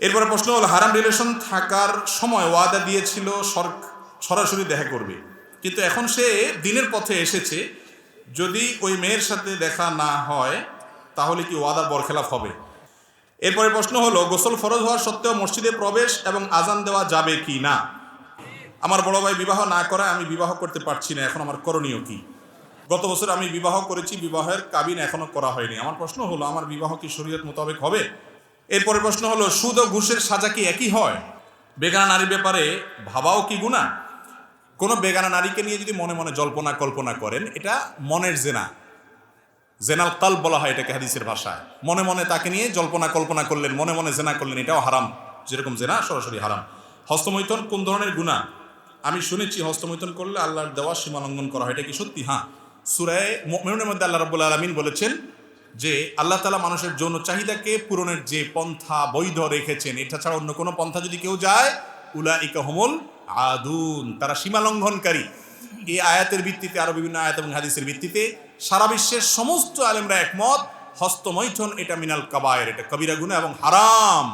এরপরে প্রশ্ন হলো, হারাম রিলেশন থাকার সময় ওয়াদা দিয়েছিল সরাসরি দেখা করবে। কিন্তু এখন সে দিনের পথে এসেছে, যদি ওই মেয়ের সাথে দেখা না হয়, তাহলে কি ওয়াদার বরখেলাফ হবে? এরপরে প্রশ্ন হলো, গোসল ফরজ হওয়ার সত্ত্বেও মসজিদে প্রবেশ এবং আজান দেওয়া যাবে কি না? আমার বড় ভাই বিবাহ না করায় আমি বিবাহ করতে পারছি না, এখন আমার করণীয় কি? গত বছর আমি বিবাহ করেছি, বিবাহের কাবিন এখনও করা হয়নি। আমার প্রশ্ন হলো, আমার বিবাহ কি শরীয়ত মোতাবেক হবে? এরপরে প্রশ্ন হলো, সুদ ও ঘুষের সাজা কি একই হয়? বেগানা নারীর ব্যাপারে ভাবাও কি গুণা? কোনো বেগানা নারীকে নিয়ে যদি মনে মনে জল্পনা কল্পনা করেন, এটা মনের জেনা। জেনাল কাল বলা হয় এটাকে হাদিসের ভাষায়। মনে মনে তাকে নিয়ে জল্পনা কল্পনা করলেন, মনে মনে জেনা করলেন, এটাও হারাম। যেরকম জেনা, সরাসরি হারাম। হস্তমৈথন কোন ধরনের গুণা? আমি শুনেছি হস্তমৈথন করলে আল্লাহর দেওয়া সীমা লঙ্ঘন করা হয়, এটা কি সত্যি? হ্যাঁ। সুরায় মেনুনের মধ্যে আল্লাহ রাবুল আলমিন বলেছেন যে আল্লাহ তালা মানুষের যৌন চাহিদাকে পূরণের যে পন্থা বৈধ রেখেছেন, এটা ছাড়া অন্য কোনো পন্থা যদি কেউ যায় উলা ইকা হমল আদুন, তারা সীমা লঙ্ঘনকারী। এই আয়াতের ভিত্তিতে আরও বিভিন্ন আয়াত এবং হাদিসের ভিত্তিতে সারা বিশ্বের সমস্ত আলেমরা একমত, হস্তমৈথন এটা মিনাল কাবায়ের, এটা কবিরা গুণা এবং হারাম।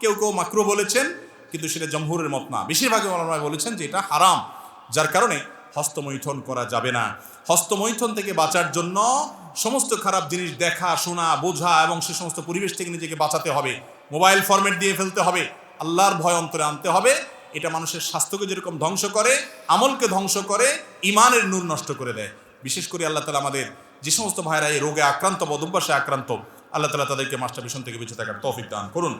কেউ কেউ মাকরু বলেছেন, কিন্তু সেটা জমহুরের মত না। বেশিরভাগ ওলামায় বলেছেন যে এটা হারাম, যার কারণে হস্তমৈথন করা যাবে না। হস্তমৈথন থেকে বাঁচার জন্য সমস্ত খারাপ জিনিস দেখা, শোনা, বোঝা এবং সে সমস্ত পরিবেশ থেকে নিজেকে বাঁচাতে হবে। মোবাইল ফরম্যাট দিয়ে ফেলতে হবে। আল্লাহর ভয় অন্তরে আনতে হবে। এটা মানুষের স্বাস্থ্যকে যেরকম ধ্বংস করে, আমলকে ধ্বংস করে ইমানের নূর নষ্ট করে দেয়। বিশেষ করে আল্লাহ তালা আমাদের যে সমস্ত ভাইরা এই রোগে আক্রান্ত বদভ্যাসে আক্রান্ত, আল্লাহ তালা তাদেরকে মাস্টার ভীষণ থেকে বেঁচে থাকার তৌফিক দান করুন।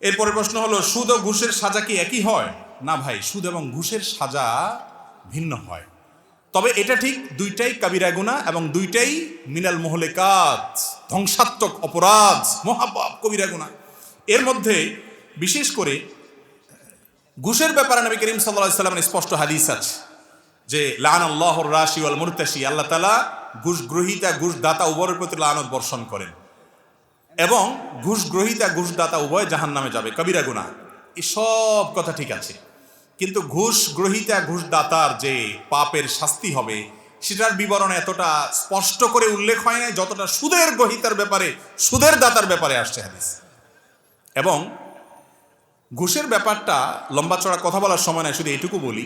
এরপরে প্রশ্ন হলো, সুদ ও ঘুষের সাজা কি একই হয়? না ভাই, সুদ এবং ঘুষের সাজা ভিন্ন হয়। তবে এটা ঠিক দুইটাই কাবিরা গুণা এবং দুইটাই মিনাল মহলেকাত ধ্বংসাত্মক অপরাধ, মহাপাপ, কবিরা গুণা এর মধ্যে বিশেষ করে ঘুষের ব্যাপারে নবী করিম সাল্লামের স্পষ্ট হাদিস আছে যে লান আল্লাহর রাশি ওয়াল মুরতাসি আল্লাহ তালা ঘুষ গ্রহিতা, ঘুষ দাতা উভয়ের প্রতি লানত বর্ষণ করেন এবং ঘুষ গ্রহিতা, ঘুষ দাতা উভয় জাহান নামে যাবে। কবিরা গুণা এসব কথা ঠিক আছে। কিন্তু ঘুষ গ্রহিতা, ঘুষদাতার যে পাপের শাস্তি হবে, সেটার বিবরণ এতটা স্পষ্ট করে উল্লেখ হয় নাই, যতটা সুদের গ্রহিতার ব্যাপারে, সুদের দাতার ব্যাপারে আসছে হাদিস। এবং ঘুষের ব্যাপারটা লম্বা চড়া কথা বলার সময় নয় শুধু এটুকু বলি,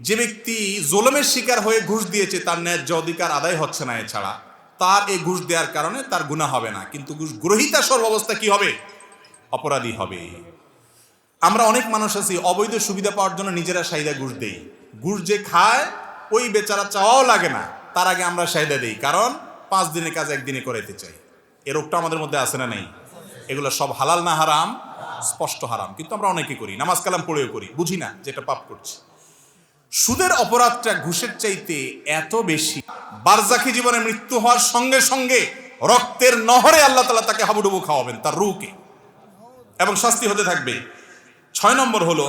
যে ব্যক্তি জোলমের শিকার হয়ে ঘুষ দিয়েছে, তার ন্যায্য অধিকার আদায় হচ্ছে না এছাড়া, তার এই ঘুষ দেওয়ার কারণে তার গুণা হবে না। কিন্তু ঘুষ গ্রহিতা সর্বাবস্থা কি হবে? অপরাধী হবে। আমরা অনেক মানুষ আছি, অবৈধ সুবিধা পাওয়ার জন্য নিজেরা সাইদা ঘুষ দেই। ঘুষ যে খায়, ওই বেচারা চাওয়াও লাগে না। তার আগে আমরা সাইদা দেই, কারণ পাঁচ দিনের কাজ একদিনে করাইতে চাই। এ রোগটা আমাদের মধ্যে আসে না নেই? এগুলো সব হালাল না হারাম? স্পষ্ট হারাম। কিন্তু আমরা অনেকে করি, নামাজ কালাম পড়েও করি, বুঝি না যেটা পাপ করছি। সুদের অপরাধটা ঘুষের চাইতে এত বেশি বারজাকি জীবনে মৃত্যু হওয়ার সঙ্গে সঙ্গে রক্তের নহরে আল্লাহ তালা তাকে হাবুডুবু খাওয়াবেন, তার রুকে এবং শাস্তি হতে থাকবে। ছয় নম্বর হলো,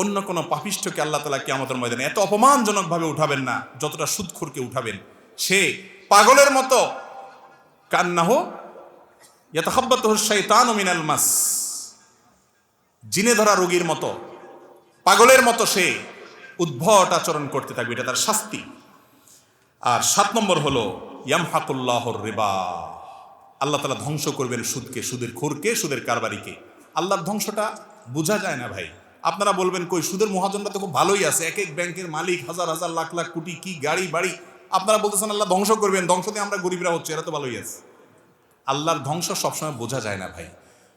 অন্য কোনো পাপিষ্ঠকে আল্লাহ তালা আমাদের ময়দানে এত অপমানজনকভাবে উঠাবেন না, যতটা সুদখুরকে উঠাবেন। সে পাগলের মতো কান্না কান্নাহ ইয়াতাহাব্বাত শৈতান মিনাল মাস। জিনে ধরা রোগীর মতো, পাগলের মতো সে উদ্ভট আচরণ করতে থাকবে, এটা তার শাস্তি। আর সাত নম্বর হলো, ইয়ামহাকুল্লাহর রিবা। আল্লাহ তালা ধ্বংস করবেন সুদকে, সুদের খোরকে, সুদের কারবারিকে। আল্লাহর ধ্বংসটা বোঝা যায় না ভাই। আপনারা বলবেন, কই, সুদের মহাজনটা তো খুব ভালোই আছে। এক এক ব্যাংকের মালিক, হাজার হাজার, লাখ লাখ, কোটি, কি গাড়ি, বাড়ি। আপনারা বলতেছেন, আল্লাহ ধ্বংস করবেন। ধ্বংস দিয়ে আমরা গরিবরা হচ্ছে, এরা তো ভালোই আছে। আল্লাহর ধ্বংস সবসময় বোঝা যায় না ভাই।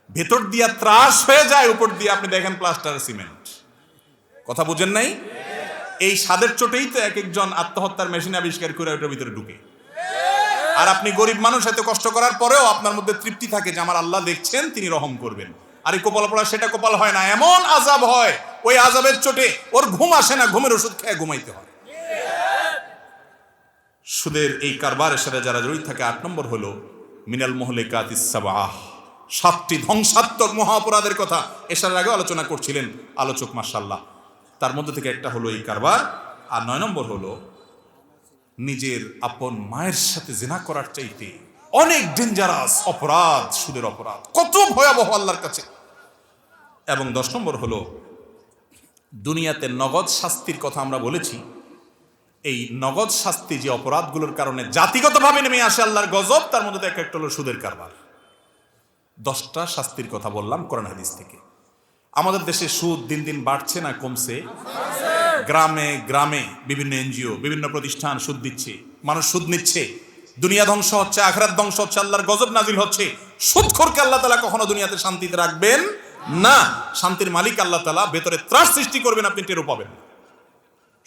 ভেতর দিয়া ত্রাস হয়ে যায়, উপর দিয়ে আপনি দেখেন প্লাস্টার, সিমেন্ট। কথা বুঝেন নাই? এই স্বাদের চোটেই তো এক একজন আত্মহত্যার মেশিন আবিষ্কার করে ওটার ভিতরে ঢুকে। আর আপনি গরিব মানুষ, এত কষ্ট করার পরেও আপনার মধ্যে তৃপ্তি থাকে যে আমার আল্লাহ দেখছেন, তিনি রহম করবেন। আর এই কপাল পড়া সেটা কপাল হয় না, এমন আজাব হয়, ওই আজাবের চোটে ওর ঘুম আসে না, ঘুমের ওষুধ খেয়ে ঘুমাইতে হয়। সুদের এই কারবারের সাথে যারা জড়িত থাকে, আট নম্বর হলো, মিনাল মহলে কাতিসাবাহ সাতটি ধ্বংসাত্মক মহাপরাধের কথা এসার আগে আলোচনা করছিলেন আলোচক মাসাল্লাহ তার মধ্যে থেকে একটা হলো এই কারবার, আর নয় নম্বর হলো, নিজের আপন মায়ের সাথে জেনা করার চাইতে অনেক ডেঞ্জারাস অপরাধ, সুদের অপরাধ, কত ভয়াবহ আল্লাহর কাছে। এবং দশ নম্বর হলো, দুনিয়াতে নগদ শাস্তির কথা আমরা বলেছি। এই নগদ শাস্তি যে অপরাধগুলোর কারণে জাতিগতভাবে নেমে আসে আল্লাহর গজব, তার মধ্যে এক একটা হলো সুদের কারবার। দশটা শাস্তির কথা বললাম কোরআন হাদিস থেকে। আমাদের দেশে সুদ দিন দিন বাড়ছে না কমছে? গ্রামে গ্রামে বিভিন্ন এনজিও, বিভিন্ন প্রতিষ্ঠান সুদ দিচ্ছে, মানুষ সুদ নিচ্ছে। দুনিয়া ধ্বংস হচ্ছে, আখরাত ধ্বংস হচ্ছে, আল্লাহর গজব নাজিল হচ্ছে। সুদখোরকে আল্লাহ তালা কখনো দুনিয়াতে শান্তিতে রাখবেন না, শান্তির মালিক আল্লাহ তালা ভেতরে ত্রাস সৃষ্টি করবেন, আপনি টেরও পাবেন।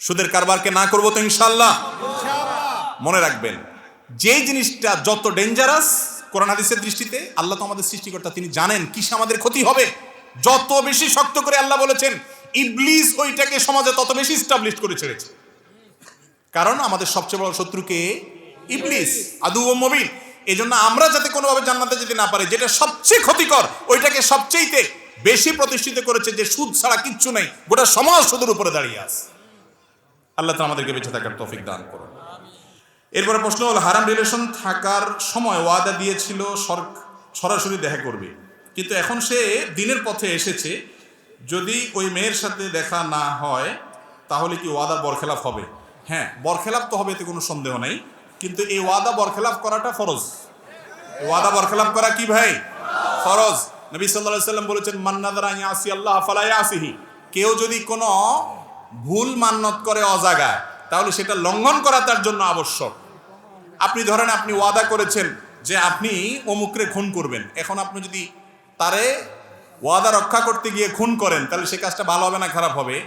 সুদের কারবারকে না করব তো ইনশাল্লাহ মনে রাখবেন, যেই জিনিসটা যত ডেঞ্জারাস কোরআন হাদিসের দৃষ্টিতে আল্লাহ তো আমাদের সৃষ্টিকর্তা, তিনি জানেন কিসে আমাদের ক্ষতি হবে। যত বেশি শক্ত করে আল্লাহ বলেছেন, ইবলিস ওইটাকে সমাজে তত বেশি স্টাবলিশ করে ছেড়েছে। কারণ আমাদের সবচেয়ে বড় শত্রুকে ইবলিস, আদু ও মবিন। এই জন্য আমরা যাতে কোনোভাবে জান্নাতে যেতে না পারে, যেটা সবচেয়ে ক্ষতিকর, ওইটাকে সবচেয়েতে বেশি প্রতিষ্ঠিত করেছে যে সুদ ছাড়া কিচ্ছু নেই, গোটা সমাজ সুদের উপরে দাঁড়িয়ে আছে। আল্লাহ তো আমাদেরকে বেঁচে থাকার তৌফিক দান করো এরপরে প্রশ্ন হল, হারাম রিলেশন থাকার সময় ওয়াদা দিয়েছিল সরাসরি দেখা করবে। কিন্তু এখন সে দিনের পথে এসেছে, যদি ওই মেয়ের সাথে দেখা না হয়, তাহলে কি ওয়াদা বরখেলাপ হবে? হ্যাঁ বরখেলাপ তো হবে, এতে কোনো সন্দেহ নাই। কিন্তু এই ওয়াদা বরখেলাপ করাটা ফরজ। ওয়াদা বরখেলাপ করা কি ভাই? ফরজ। নবী সাল্লাম বলেছেন মান্নাদার আই আসি আল্লাহ ফালাই আসিহি কেউ যদি কোনো ভুল মান্নত করে অজাগায়, তাহলে সেটা লঙ্ঘন করা তার জন্য আবশ্যক। আপনি ধরেন, আপনি ওয়াদা করেছেন যে আপনি অমুকরে খুন করবেন। এখন আপনি যদি তারে ওয়াদা রক্ষা করতে গিয়ে খুন করেন, তাহলে সে কাজটা ভালো হবে না খারাপ হবে?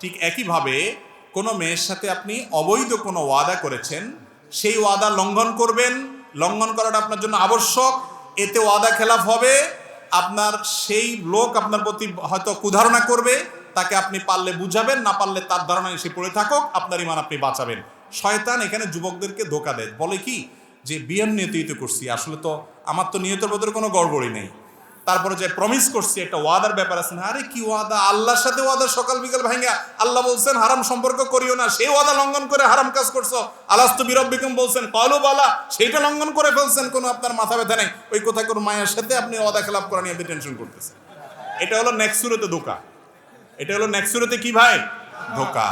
ঠিক একইভাবে কোনো মেয়ের সাথে আপনি অবৈধ কোনো ওয়াদা করেছেন, সেই ওয়াদা লঙ্ঘন করবেন। লঙ্ঘন করাটা আপনার জন্য আবশ্যক। এতে ওয়াদা খেলাফ হবে। আপনার সেই লোক আপনার প্রতি হয়তো কুধারণা করবে, তাকে আপনি পারলে বুঝাবেন, না পারলে তার ধারণা এসে পড়ে থাকুক আপনার ইমান আপনি বাঁচাবেন। শয়তান এখানে যুবকদেরকে ধোকা দেয়। বলে কি? যে বিয়ের নিয়তিত করছি, আসলে তো আমার তো নিয়তের বদলে কোনো গড়বড়ি নেই। তারপরে যে প্রমিস করছি, একটা ওয়াদার ব্যাপার আছে না, আরে কি ওয়াদা? আল্লাহর সাথে ওয়াদা সকাল বিকাল ভাঙ্গা আল্লাহ বলছেন, হারাম সম্পর্ক করিও না। সেই ওয়াদা লঙ্ঘন করে হারাম কাজ করছ। আলাস্ত বিরব্বিকম বলছেন কলু বালা, সেইটা লঙ্ঘন করে ফেলছেন, কোনো আপনার মাথা ব্যথা নেই। ওই কোথায় কোনো মায়ের সাথে আপনি ওয়াদা খেলাপ করা নিয়ে আপনি টেনশন করতেছেন। এটা হলো নেক্সুরতে ধোকা। এটা হলো নেক্সুরতে কি ভাই? ধোকা।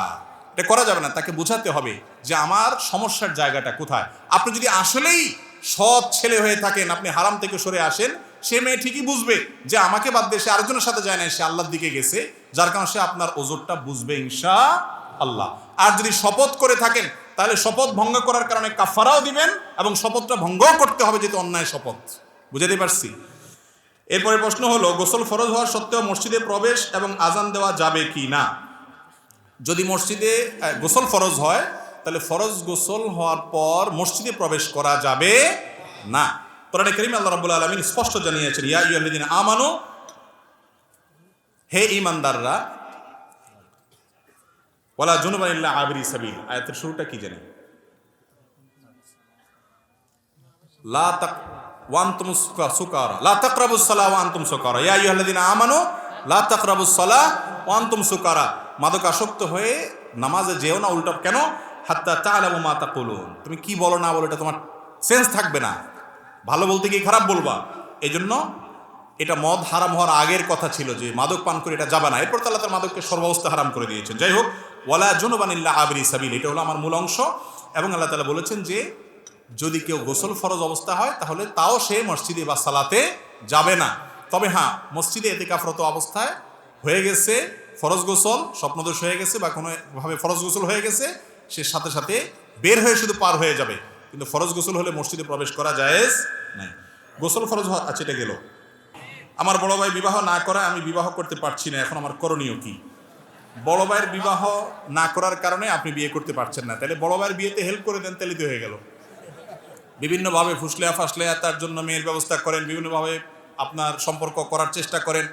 এটা করা যাবে না, তাকে বোঝাতে হবে যে আমার সমস্যার জায়গাটা কোথায়। আপনি যদি আসলেই সৎ ছেলে হয়ে থাকেন, আপনি হারাম থেকে সরে আসেন সে মেয়ে ঠিকই বুঝবে যে আমাকে বাদ দিয়ে সে আরেকজনের সাথে যায় না, সে আল্লাহর দিকে গেছে। যার কারণে সে আপনার ওজোরটা বুঝবে ইনশা আল্লাহ আর যদি শপথ করে থাকেন, তাহলে শপথ ভঙ্গ করার কারণে কাফারাও দিবেন এবং শপথটা ভঙ্গও করতে হবে যেহেতু অন্যায় শপথ। বুঝাতে পারছি? এরপরে প্রশ্ন হলো, গোসল ফরজ হওয়ার সত্ত্বেও মসজিদে প্রবেশ এবং আজান দেওয়া যাবে কি না? যদি মসজিদে গোসল ফরজ হয়, তাহলে ফরজ গোসল হওয়ার পর মসজিদে প্রবেশ করা যাবে না। কোরআনে করিম আল্লাহ রাব্বুল আলামিন স্পষ্ট জানিয়েছেন, ইয়া আইয়ুহাল্লাযীনা আমানো, হে ইমানদাররা ওয়ালা জুনুবান ইল্লা আবিরি সাবিল। আয়াতের শুরুটা কি জানেন? লা ইয়া লা হয়ে নামাজে না কেন? তুমি কি বলো না বলো, এটা তোমার সেন্স থাকবে না। ভালো বলতে গিয়ে খারাপ বলবা? এই জন্য এটা মদ হারাম হওয়ার আগের কথা ছিল যে মাদক পান করে এটা যাবে না। এরপর তাল্লাহ তার মাদককে সর্বাবস্থা হারাম করে দিয়েছেন। যাই হোক, ওয়ালা জুনুবানিল্লাহ আবরি সাবিল, এটা হলো আমার মূল অংশ। এবং আল্লাহ তালা বলেছেন যে যদি কেউ গোসল ফরজ অবস্থা হয়, তাহলে তাও সে মসজিদে বা সালাতে যাবে না। তবে হ্যাঁ মসজিদে এতেকাফরত অবস্থায় হয়ে গেছে ফরজ গোসল, স্বপ্নদোষ হয়ে গেছে বা কোনোভাবে ফরজ গোসল হয়ে গেছে, সে সাথে সাথে বের হয়ে শুধু পার হয়ে যাবে। কিন্তু ফরজ গোসল হলে মসজিদে প্রবেশ করা জায়েজ নাই। গোসল ফরজ হওয়া আচ্ছা এটা গেল। আমার বড় ভাই বিবাহ না করায় আমি বিবাহ করতে পারছি না, এখন আমার করণীয় কি? বড় ভাইয়ের বিবাহ না করার কারণে আপনি বিয়ে করতে পারছেন না। তাহলে বড় ভাইয়ের বিয়েতে হেল্প করে দেন, তাহলে হয়ে গেল। বিভিন্নভাবে ফুসলেয়া ফাসলেয়া তার জন্য মেয়ের ব্যবস্থা করেন, বিভিন্নভাবে আপনার সম্পর্ক করার চেষ্টা করেন,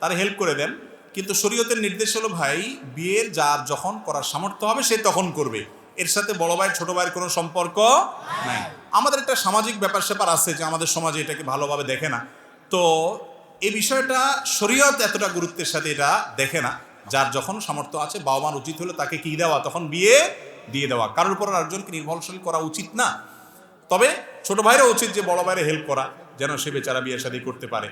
তার হেল্প করে দেন। কিন্তু শরীয়তের নির্দেশ হলো, ভাই, বিয়ের যার যখন করার সামর্থ্য হবে, সে তখন করবে। এর সাথে বড় ভাই ছোট ভাইয়ের কোনো সম্পর্ক নাই। আমাদের একটা সামাজিক ব্যাপার স্যাপার আছে যে আমাদের সমাজে এটাকে ভালোভাবে দেখে না। তো এই বিষয়টা শরীয়ত এতটা গুরুত্বের সাথে এটা দেখে না। যার যখন সামর্থ্য আছে বাবা মার উচিত হলো তাকে কি দেওয়া, তখন বিয়ে দিয়ে দেওয়া। কারোর উপর আরেকজনকে নির্ভরশীল করা উচিত না। তবে ছোট ভাইরও উচিত যে বড় ভাইয়ের হেল্প করা, যেন সে বেচারা বিয়ে শাদী করতে পারে।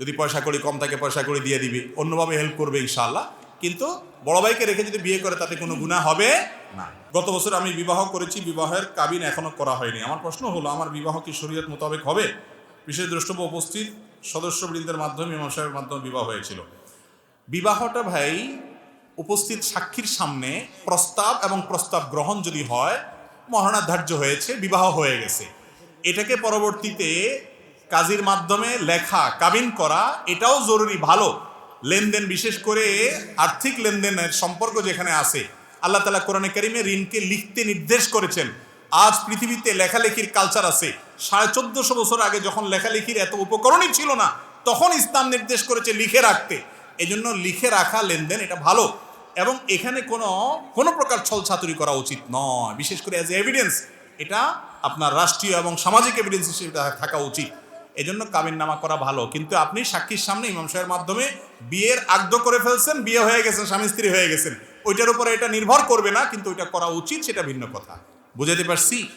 যদি পয়সা করি কম থাকে, পয়সা করে দিয়ে দিবে। অন্যভাবে হেল্প করবে ইনশাআল্লাহ। কিন্তু বড় ভাইকে রেখে যদি বিয়ে করে, তাতে কোনো গুণা হবে না। গত বছর আমি বিবাহ করেছি, বিবাহের কাবিন এখনও করা হয়নি। আমার প্রশ্ন হলো, আমার বিবাহ কি শরীয়ত মোতাবেক হবে? বিশেষ দ্রষ্টব্য উপস্থিত সদস্যবৃন্দের মাধ্যমে, ইমাম সাহেবের মাধ্যমে বিবাহ হয়েছিল। বিবাহটা ভাই, উপস্থিত সাক্ষীর সামনে প্রস্তাব এবং প্রস্তাব গ্রহণ যদি হয় মহারণা ধার্য হয়েছে, বিবাহ হয়ে গেছে। এটাকে পরবর্তীতে কাজীর মাধ্যমে লেখা, কাবিন করা, এটাও জরুরি, ভালো। লেনদেন বিশেষ করে আর্থিক লেনদেনের সম্পর্ক যেখানে আছে, আল্লাহ তালা কোরআনে কারিমে ঋণকে লিখতে নির্দেশ করেছেন। আজ পৃথিবীতে লেখালেখির কালচার আছে। সাড়ে চোদ্দশো বছর আগে যখন লেখালেখির এত উপকরণই ছিল না, তখন ইসলাম নির্দেশ করেছে লিখে রাখতে। এজন্য লিখে রাখা লেনদেন এটা ভালো। এবং এখানে কোনো কোনো প্রকার ছলছাতুরি করা উচিত নয়। বিশেষ করে অ্যাজ এভিডেন্স এটা আপনার রাষ্ট্রীয় এবং সামাজিক এভিডেন্স হিসেবে থাকা উচিত। এজন্য কাবিন নামা করা ভালো। কিন্তু আপনি সাক্ষীর সামনে ইমাম সাহেবের মাধ্যমে বিয়ের আগ্ধ করে ফেলছেন, বিয়ে হয়ে গেছেন, স্বামী স্ত্রী হয়ে গেছেন। ওইটার উপরে এটা নির্ভর করবে না, কিন্তু ওইটা করা উচিত, সেটা ভিন্ন কথা। বুঝাতে পারছি?